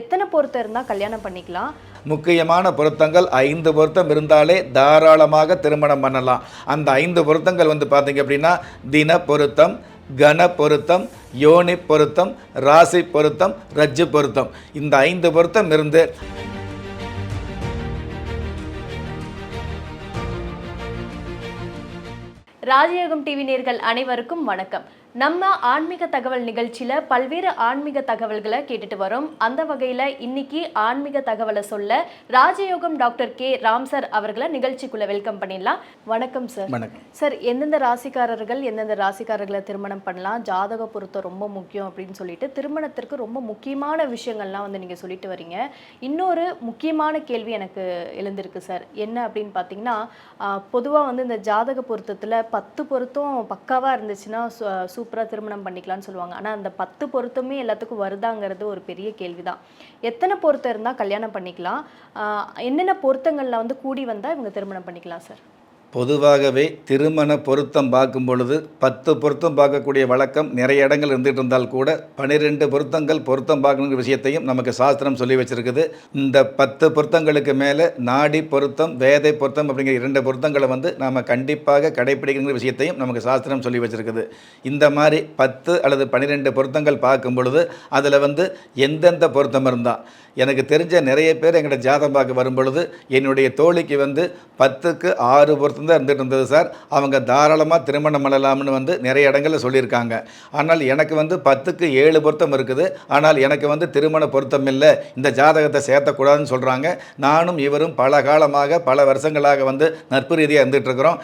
எத்தனை பொருத்தம் இருந்தால் கல்யாணம் பண்ணிக்கலாம்? முக்கியமான பொருத்தங்கள் ஐந்து பொருத்தம் இருந்தாலே தாராளமாக திருமணம் பண்ணலாம். அந்த ஐந்து பொருத்தங்கள் வந்து பார்த்தீங்க அப்படின்னா தின பொருத்தம் கன பொருத்தம் யோனி பொருத்தம் ராசி பொருத்தம் ரஜ்ஜு பொருத்தம். இந்த ஐந்து பொருத்தம் இருந்து ராஜயோகம் டிவி நேர்கள் அனைவருக்கும் வணக்கம். நம்ம ஆன்மீக தகவல் நிகழ்ச்சியில பல்வேறு ஆன்மீக தகவல்களை கேட்டுட்டு வரோம். அந்த வகையில இன்னைக்கு ஆன்மீக தகவலை சொல்ல ராஜயோகம் டாக்டர் கே. ராம் சார் அவர்களை நிகழ்ச்சிக்குள்ள வெல்கம் பண்ணிடலாம். வணக்கம் சார். வணக்கம். சார் எந்தெந்த ராசிக்காரர்கள் எந்தெந்த ராசிக்காரர்களை திருமணம் பண்ணலாம் ஜாதக பொருத்தம் ரொம்ப முக்கியம் அப்படின்னு சொல்லிட்டு திருமணத்திற்கு ரொம்ப முக்கியமான விஷயங்கள்லாம் வந்து நீங்க சொல்லிட்டு வரீங்க. இன்னொரு முக்கியமான கேள்வி எனக்கு எழுந்திருக்கு சார். என்ன அப்படின்னு பார்த்தீங்கன்னா பொதுவாக வந்து இந்த ஜாதக பொருத்தத்தில் பத்து பொருத்தம் பக்காவாக இருந்துச்சுன்னா சூப்பராக திருமணம் பண்ணிக்கலாம்னு சொல்லுவாங்க. ஆனால் அந்த பத்து பொருத்தமே எல்லாத்துக்கும் வருதாங்கிறது ஒரு பெரிய கேள்வி தான் எத்தனை பொருத்தம் இருந்தால் கல்யாணம் பண்ணிக்கலாம். ஆஹ் என்னென்ன பொருத்தங்களில் வந்து கூடி வந்தால் இவங்க திருமணம் பண்ணிக்கலாம் சார்? பொதுவாகவே திருமண பொருத்தம் பார்க்கும் பொழுது பத்து பொருத்தம் பார்க்கக்கூடிய வழக்கம் நிறைய இடங்கள் இருந்துகிட்டு இருந்தால் கூட பன்னிரெண்டு பொருத்தங்கள் பொருத்தம் பார்க்கணுங்கிற விஷயத்தையும் நமக்கு சாஸ்திரம் சொல்லி வச்சிருக்குது. இந்த பத்து பொருத்தங்களுக்கு மேலே நாடி பொருத்தம் வேதை பொருத்தம் அப்படிங்கிற இரண்டு பொருத்தங்களை வந்து நாம் கண்டிப்பாக கடைப்பிடிக்கணுங்கிற விஷயத்தையும் நமக்கு சாஸ்திரம் சொல்லி வச்சிருக்குது. இந்த மாதிரி பத்து அல்லது பன்னிரெண்டு பொருத்தங்கள் பார்க்கும் பொழுது அதில் வந்து எந்தெந்த பொருத்தம் இருந்தால் எனக்கு தெரிஞ்ச நிறைய பேர் எங்கிட்ட ஜாதகம் பார்க்க வரும் பொழுது என்னுடைய தோழிக்கு வந்து பத்துக்கு ஆறு பொருத்தம் தான் இருந்துகிட்டு இருந்தது சார். அவங்க தாராளமாக திருமணம் பண்ணலாம்னு வந்து நிறைய இடங்களில் சொல்லியிருக்காங்க. ஆனால் எனக்கு வந்து பத்துக்கு ஏழு பொருத்தம் இருக்குது. ஆனால் எனக்கு வந்து திருமண பொருத்தம் இல்லை. இந்த ஜாதகத்தை சேர்த்தக்கூடாதுன்னு சொல்கிறாங்க நானும் இவரும் பல காலமாக பல வருஷங்களாக வந்து நட்பு ரீதியாக இருந்துகிட்டு இருக்கிறோம்.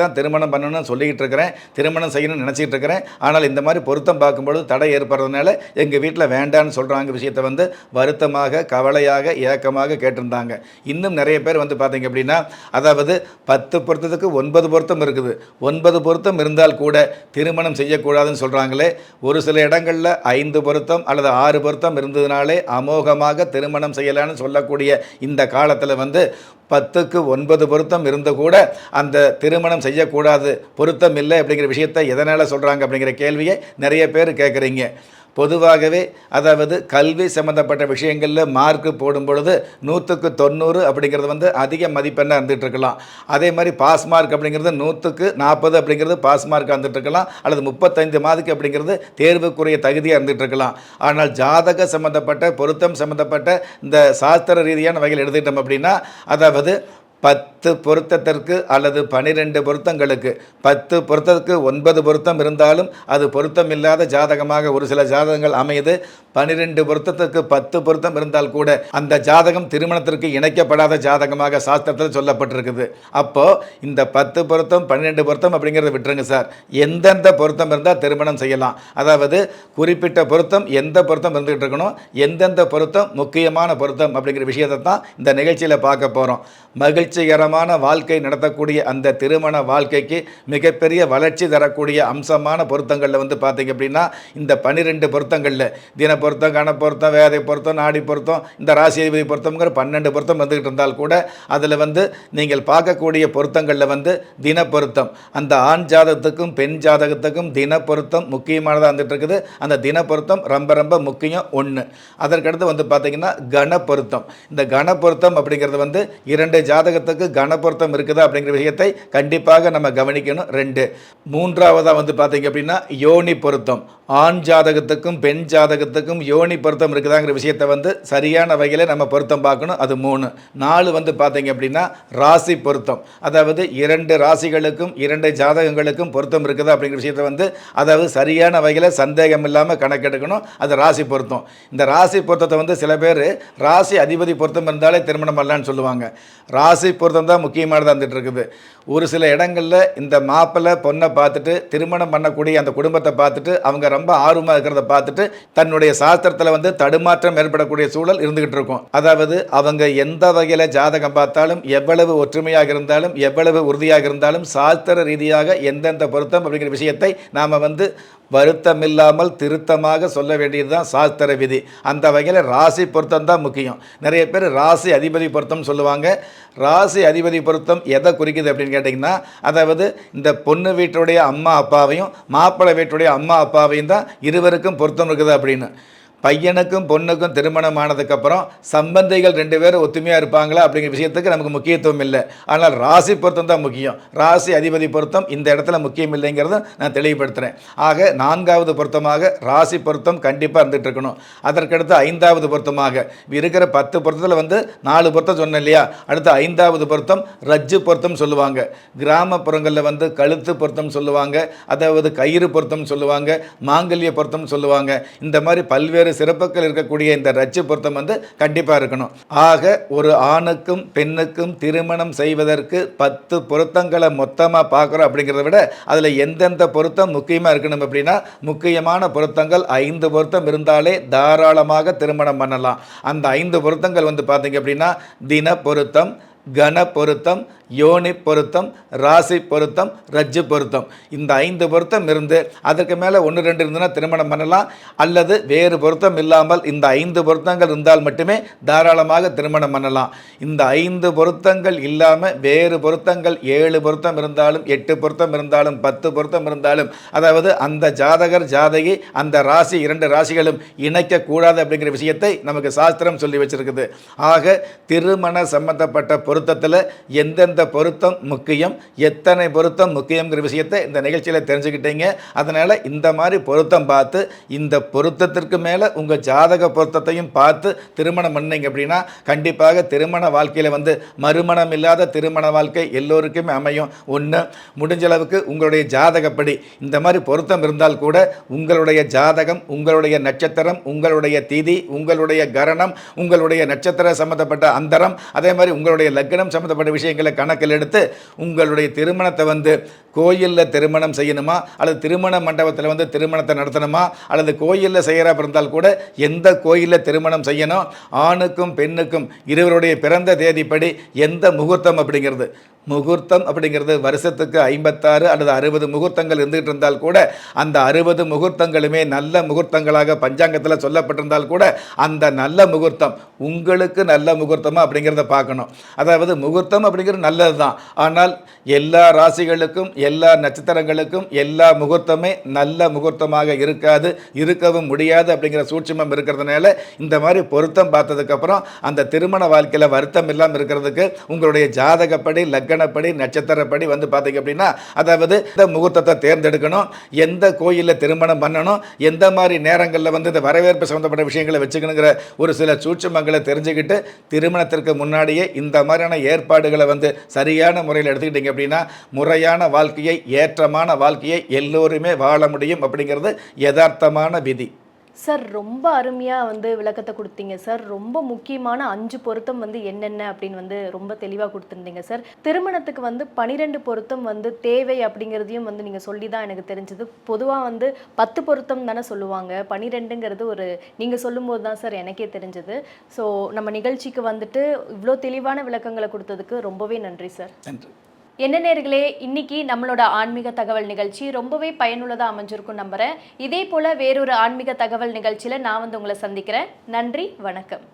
தான் திருமணம் பண்ணணும்னு சொல்லிக்கிட்டு இருக்கிறேன். திருமணம் செய்யணும்னு நினச்சிட்டு இருக்கிறேன். ஆனால் இந்த மாதிரி பொருத்தம் பார்க்கும்பொழுது தடை ஏற்படுறதுனால எங்கள் வீட்டில் வேண்டான்னு சொல்கிறாங்க விஷயத்தை வந்து வருத்தமாக கவலையாக ஏக்கமாக கேட்டிருந்தாங்க. இன்னும் நிறைய பேர் வந்து பார்த்தீங்க அப்படின்னா அதாவது பத்து பொருத்தத்துக்கு ஒன்பது பொருத்தம் இருக்குது. ஒன்பது பொருத்தம் இருந்தால் கூட திருமணம் செய்யக்கூடாதுன்னு சொல்கிறாங்களே ஒரு சில இடங்களில் ஐந்து பொருத்தம் அல்லது ஆறு பொருத்தம் இருந்ததுனாலே அமோகமாக திருமணம் செய்யலான்னு சொல்லக்கூடிய இந்த காலத்தில் வந்து பத்துக்கு ஒன்பது பொருத்தம் இருந்து கூட அந்த திருமணம் செய்யக்கூடாது பொருத்தம் இல்லை அப்படிங்கிற விஷயத்தை எதனால் சொல்கிறாங்க அப்படிங்கிற கேள்வியை நிறைய பேர் கேட்குறீங்க. பொதுவாகவே அதாவது கல்வி சம்மந்தப்பட்ட விஷயங்களில் மார்க்கு போடும் பொழுது நூற்றுக்கு தொண்ணூறு அப்படிங்கிறது வந்து அதிக மதிப்பெண்ணாக இருந்துகிட்டு இருக்கலாம். அதே மாதிரி பாஸ் மார்க் அப்படிங்கிறது நூற்றுக்கு நாற்பது அப்படிங்கிறது பாஸ் மார்க் வந்துட்டு இருக்கலாம். அல்லது முப்பத்தைந்து மார்க்கு அப்படிங்கிறது தேர்வுக்குரிய தகுதியாக இருந்துகிட்டு இருக்கலாம். ஆனால் ஜாதக சம்மந்தப்பட்ட பொருத்தம் சம்மந்தப்பட்ட இந்த சாஸ்திர ரீதியான வகையில் எடுத்துக்கிட்டோம் அப்படின்னா அதாவது அதாவது பத்து பொருத்தத்திற்கு அல்லது பனிரெண்டு பொருத்தங்களுக்கு பத்து பொருத்தத்துக்கு ஒன்பது பொருத்தம் இருந்தாலும் அது பொருத்தம் இல்லாத ஜாதகமாக ஒரு சில ஜாதகங்கள் அமையுது. பனிரெண்டு பொருத்தத்துக்கு பத்து பொருத்தம் இருந்தால் கூட அந்த ஜாதகம் திருமணத்திற்கு இணைக்கப்படாத ஜாதகமாக சாஸ்திரத்தில் சொல்லப்பட்டிருக்குது. அப்போது இந்த பத்து பொருத்தம் பன்னிரெண்டு பொருத்தம் அப்படிங்கிறத விட்டுருங்க சார். எந்தெந்த பொருத்தம் இருந்தால் திருமணம் செய்யலாம். அதாவது குறிப்பிட்ட பொருத்தம் எந்த பொருத்தம் இருந்துகிட்டு இருக்கணும் எந்தெந்த பொருத்தம் முக்கியமான பொருத்தம் அப்படிங்கிற விஷயத்தை தான் இந்த நிகழ்ச்சியில் பார்க்க போகிறோம் மகிழ்ச்சி மகிழ்ச்சிகரமான வாழ்க்கை நடத்தக்கூடிய அந்த திருமண வாழ்க்கைக்கு மிகப்பெரிய வளர்ச்சி தரக்கூடிய அம்சமான பொருத்தங்களில் வந்து பார்த்தீங்க அப்படின்னா இந்த பன்னிரெண்டு பொருத்தங்களில் தின பொருத்தம் கண பொருத்தம் வேதை பொருத்தம் நாடி பொருத்தம் இந்த ராசி அதிபதி பொருத்தம்ங்கிற பன்னெண்டு பொருத்தம் வந்துக்கிட்டு இருந்தால் கூட அதில் வந்து நீங்கள் பார்க்கக்கூடிய பொருத்தங்களில் வந்து தின பொருத்தம். அந்த ஆண் ஜாதகத்துக்கும் பெண் ஜாதகத்துக்கும் தின பொருத்தம் முக்கியமானதாக வந்துட்டு இருக்குது அந்த தின பொருத்தம் ரொம்ப ரொம்ப முக்கியம் ஒன்று அதற்கடுத்து வந்து பார்த்தீங்கன்னா கன பொருத்தம். இந்த கன பொருத்தம் அப்படிங்கிறது வந்து இரண்டு ஜாதகத்துக்கு கனப்பொருத்தம் இருக்குதா அப்படிங்கிற விஷயத்தை கண்டிப்பாக நம்ம கவனிக்கணும். ரெண்டு மூன்றாவதாக வந்து பார்த்தீங்க அப்படின்னா யோனி பொருத்தம். ஆண் ஜாதகத்துக்கும் பெண் ஜாதகத்துக்கும் யோனி பொருத்தம் இருக்குதாங்கிற விஷயத்தை வந்து சரியான வகையில் நம்ம பொருத்தம் பார்க்கணும். அது மூணு. நாலு வந்து பார்த்தீங்க அப்படின்னா ராசி பொருத்தம். அதாவது இரண்டு ராசிகளுக்கும் இரண்டு ஜாதகங்களுக்கும் பொருத்தம் இருக்குதா அப்படிங்கிற விஷயத்தை வந்து அதாவது சரியான வகையில் சந்தேகம் இல்லாமல் கணக்கெடுக்கணும். அது ராசி பொருத்தம். இந்த ராசி பொருத்தத்தை வந்து சில பேர் ராசி அதிபதி பொருத்தம் இருந்தாலே திருமணம் பண்ணலான்னு சொல்லுவாங்க. ராசி பொருத்தம் தான் முக்கியமானதாக இருந்துகிட்டு இருக்குது. ஒரு சில இடங்களில் இந்த மாப்பிள்ளை பொண்ணை பார்த்துட்டு திருமணம் பண்ணக்கூடிய அந்த குடும்பத்தை பார்த்துட்டு அவங்க ரொம்ப ஆர்வமாக இருக்கிறத பார்த்துட்டு தன்னுடைய சாஸ்திரத்தில் வந்து தடுமாற்றம் ஏற்படக்கூடிய சூழல் இருந்துகிட்டு இருக்கும். அதாவது அவங்க எந்த வகையில் ஜாதகம் பார்த்தாலும் எவ்வளவு ஒற்றுமையாக இருந்தாலும் எவ்வளவு உறுதியாக இருந்தாலும் சாஸ்திர ரீதியாக எந்தெந்த பொருத்தம் அப்படிங்கிற விஷயத்தை நாம் வந்து வருத்தமில்லாமல் திருத்தமாக சொல்ல வேண்டியது தான் சாஸ்திர விதி. அந்த வகையில் ராசி பொருத்தம் தான் முக்கியம். நிறைய பேர் ராசி அதிபதி பொருத்தம் சொல்லுவாங்க. ராசி அதிபதி பொருத்தம் எதை குறிக்குது அப்படின்னு கேட்டிங்கன்னா அதாவது இந்த பொண்ணு வீட்டுடைய அம்மா அப்பாவையும் மாப்பிள்ளை வீட்டுடைய அம்மா அப்பாவையும் தான் இருவருக்கும் பொருத்தம் இருக்குது அப்படின்னு. பையனுக்கும் பொண்ணுக்கும் திருமணம் ஆனதுக்கப்புறம் சம்பந்தைகள் ரெண்டு பேரும் ஒத்துமையாக இருப்பாங்களா அப்படிங்கிற விஷயத்துக்கு நமக்கு முக்கியத்துவம் இல்லை. ஆனால் ராசி பொருத்தம் தான் முக்கியம். ராசி அதிபதி பொருத்தம் இந்த இடத்துல முக்கியம் இல்லைங்கிறத நான் தெளிவுபடுத்துகிறேன் ஆக நான்காவது பொருத்தமாக ராசி பொருத்தம் கண்டிப்பாக இருந்துகிட்டு இருக்கணும். அதற்கடுத்து ஐந்தாவது பொருத்தமாக. இருக்கிற பத்து பொருத்தத்தில் வந்து நாலு பொருத்தம் சொன்னேன் இல்லையா? அடுத்து ஐந்தாவது பொருத்தம் ரஜ்ஜு பொருத்தம் சொல்லுவாங்க. கிராமப்புறங்களில் வந்து கழுத்து பொருத்தம் சொல்லுவாங்க. அதாவது கயிறு பொருத்தம் சொல்லுவாங்க. மாங்கல்ய பொருத்தம் சொல்லுவாங்க. இந்த மாதிரி பல்வேறு சிறப்புகள் இருக்கக்கூடிய இந்த ரச்சு பொருத்தம் வந்து கண்டிப்பாக இருக்கணும். ஆக ஒரு ஆணுக்கும் பெண்ணுக்கும் திருமணம் செய்வதற்கு பத்து பொருத்தங்களை மொத்தமாக பார்க்குறோம் அப்படிங்கிறத விட அதில் எந்தெந்த பொருத்தம் முக்கியமாக இருக்கணும் அப்படின்னா முக்கியமான பொருத்தங்கள் ஐந்து பொருத்தம் இருந்தாலே தாராளமாக திருமணம் பண்ணலாம். அந்த ஐந்து பொருத்தங்கள் வந்து பார்த்தீங்க அப்படின்னா தின பொருத்தம் கன பொருத்தம் யோனி பொருத்தம் ராசி பொருத்தம் ரஜ்ஜு பொருத்தம். இந்த ஐந்து பொருத்தம் இருந்து அதற்கு மேலே ஒன்று ரெண்டு இருந்துன்னா திருமணம் பண்ணலாம். அல்லது வேறு பொருத்தம் இல்லாமல் இந்த ஐந்து பொருத்தங்கள் இருந்தால் மட்டுமே தாராளமாக திருமணம் பண்ணலாம். இந்த ஐந்து பொருத்தங்கள் இல்லாமல் வேறு பொருத்தங்கள் ஏழு பொருத்தம் இருந்தாலும் எட்டு பொருத்தம் இருந்தாலும் பத்து பொருத்தம் இருந்தாலும் அதாவது அந்த ஜாதகர் ஜாதகி அந்த ராசி இரண்டு ராசிகளும் இணைக்கக்கூடாது அப்படிங்கிற விஷயத்தை நமக்கு சாஸ்திரம் சொல்லி வச்சிருக்குது. ஆக திருமண சம்பந்தப்பட்ட பொருத்தத்தில் எந்தெந்த பொருத்தம் முக்கியம்? எத்தனை பொருத்தம் முக்கியங்கிற விஷயத்தை இந்த நிகழ்ச்சியில் தெரிஞ்சுக்கிட்டீங்க. அதனால் இந்த மாதிரி பொருத்தம் பார்த்து இந்த பொருத்தத்திற்கு மேலே உங்கள் ஜாதக பொருத்தத்தையும் பார்த்து திருமணம் பண்ணீங்க அப்படின்னா கண்டிப்பாக திருமண வாழ்க்கையில் வந்து மறுமணம் இல்லாத திருமண வாழ்க்கை எல்லோருக்குமே அமையும். ஒன்று முடிஞ்ச அளவுக்கு உங்களுடைய ஜாதகப்படி இந்த மாதிரி பொருத்தம் இருந்தால் கூட உங்களுடைய ஜாதகம் உங்களுடைய நட்சத்திரம் உங்களுடைய திதி உங்களுடைய கரணம் உங்களுடைய நட்சத்திர சம்மந்தப்பட்ட அந்தரம் அதே மாதிரி உங்களுடைய லக்னம் சம்மந்தப்பட்ட விஷயங்களை கணக்கில் எடுத்து உங்களுடைய திருமணத்தை வந்து கோயிலில் திருமணம் செய்யணுமா? அல்லது திருமண மண்டபத்தில் வந்து திருமணத்தை நடத்தணுமா? அல்லது கோயிலில் செய்கிறா இருந்தால் கூட எந்த கோயிலில் திருமணம் செய்யணும்? ஆணுக்கும் பெண்ணுக்கும் இருவருடைய பிறந்த தேதிப்படி எந்த முகூர்த்தம் அப்படிங்கிறது? முகூர்த்தம் அப்படிங்கிறது வருஷத்துக்கு ஐம்பத்தாறு அல்லது அறுபது முகூர்த்தங்கள் இருந்துகிட்டு இருந்தால் கூட அந்த அறுபது முகூர்த்தங்களுமே நல்ல முகூர்த்தங்களாக பஞ்சாங்கத்தில் சொல்லப்பட்டிருந்தால் கூட அந்த நல்ல முகூர்த்தம் உங்களுக்கு நல்ல முகூர்த்தமாக அப்படிங்கிறத பார்க்கணும். அதாவது முகூர்த்தம் அப்படிங்கிறது நல்லது தான் ஆனால் எல்லா ராசிகளுக்கும் எல்லா நட்சத்திரங்களுக்கும் எல்லா முகூர்த்தமே நல்ல முகூர்த்தமாக இருக்காது இருக்கவும் முடியாது அப்படிங்கிற சூட்சமம் இருக்கிறதுனால இந்த மாதிரி பொருத்தம் பார்த்ததுக்கப்புறம் அந்த திருமண வாழ்க்கையில் வருத்தம் இல்லாமல் இருக்கிறதுக்கு உங்களுடைய ஜாதகப்படி இலக்கணப்படி நட்சத்திரப்படி வந்து பார்த்தீங்க அப்படின்னா அதாவது இந்த முகூர்த்தத்தை தேர்ந்தெடுக்கணும் எந்த கோயிலில் திருமணம் பண்ணணும் எந்த மாதிரி நேரங்களில் வந்து இந்த வரவேற்பு சம்மந்தப்பட்ட விஷயங்களை வச்சுக்கணுங்கிற ஒரு சில சூட்சமங்களை தெரிஞ்சுக்கிட்டு திருமணத்திற்கு முன்னாடியே இந்த மாதிரியான ஏற்பாடுகளை வந்து சரியான முறையில் எடுத்துக்கிட்டீங்க அப்படின்னா முறையான வாழ்க்கையை ஏற்றமான வாழ்க்கையை எல்லோருமே வாழ முடியும் அப்படிங்கிறது யதார்த்தமான விதி. சார் ரொம்ப அருமையாக வந்து விளக்கத்தை கொடுத்தீங்க சார். ரொம்ப முக்கியமான அஞ்சு பொருத்தம் வந்து என்னென்ன அப்படின்னு வந்து ரொம்ப தெளிவாக கொடுத்துருந்தீங்க சார். திருமணத்துக்கு வந்து பனிரெண்டு பொருத்தம் வந்து தேவை அப்படிங்கிறதையும் வந்து நீங்கள் சொல்லி தான் எனக்கு தெரிஞ்சது. பொதுவாக வந்து பத்து பொருத்தம் தானே சொல்லுவாங்க. பனிரெண்டுங்கிறது ஒரு நீங்கள் சொல்லும்போது தான் சார் எனக்கே தெரிஞ்சது. ஸோ நம்ம நிகழ்ச்சிக்கு வந்துட்டு இவ்வளோ தெளிவான விளக்கங்களை கொடுத்ததுக்கு ரொம்பவே நன்றி சார். நன்றி. என்ன நேர்களே இன்னைக்கு நம்மளோட ஆன்மீக தகவல் நிகழ்ச்சி ரொம்பவே பயனுள்ளதாக அமைஞ்சிருக்கும் நம்புறேன். இதே போல வேறொரு ஆன்மீக தகவல் நிகழ்ச்சியில் நான் வந்து உங்களை சந்திக்கிறேன். நன்றி வணக்கம்.